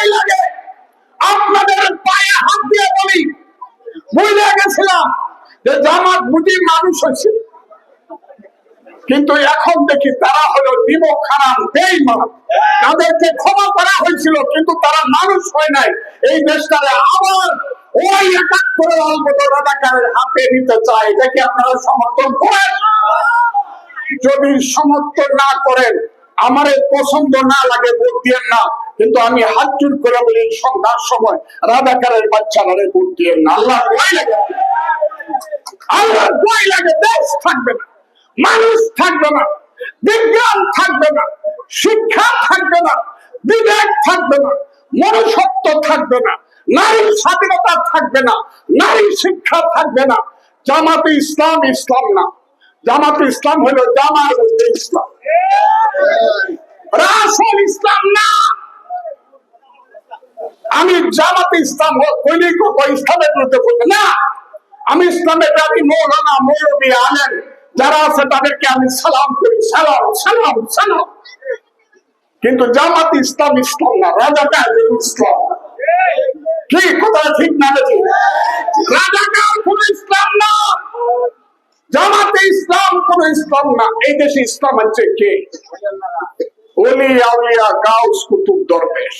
ভয় লাগে। আপনাদের পায়ে হাত দিয়ে বলি বুঝে গেছিলাম যে জামাত বুঝি মানুষ হয়েছে কিন্তু এখন দেখি তারা হলো নিমক খারাপ বেইমান। তাদেরকে ক্ষমা করা হয়েছিল, কিন্তু তারা মানুষ হয় নাই। এই দেশটারে আবার ওই একাত্তরের অল্পত রাজাকারের হাতে নিতে চায়। এটাকে আপনারা সমর্থন করেন? যদি সমর্থন না করেন আমারে পছন্দ না লাগে, ভোট দিয়েন না। কিন্তু আমি হাত জোর করে বলি, সন্ধ্যার সময় রাজাকারের বাচ্চারা ভোট দিয়েন না। আল্লাহ লাগে। আল্লাহ ভয় লাগে, দেশ থাকবে না, মানুষ থাকবে না, বিজ্ঞান থাকবে না, শিক্ষা থাকবে না, বিবেক থাকবে না, মনুষ্যত্ব থাকবে না স্বাধীনতা থাকবে না, নারী শিক্ষা থাকবে না, জামাতে ইসলাম ইসলাম না। জামাতে ইসলাম হলো জামার ইসলাম রাসুল ইসলাম না আমি জামাতে ইসলাম কইলেই কত ইসলামের বিরুদ্ধে বলবে না। আমি ইসলামের দাবি মৌলানা মৌলবী আলেন যারা আছে তাদেরকে আমি সালাম করি। সালাম সালাম সালাম। কিন্তু জামাত ইসলাম ইসলাম না রাজাকার ইসলাম? কি কথা ঠিক না নাকি? রাজাকার কোন ইসলাম না? জামাতে ইসলাম কোন ইসলাম না। এই দেশে ইসলাম হচ্ছে কে? ওলি আউলিয়া গাউস কুতুব দরবেশ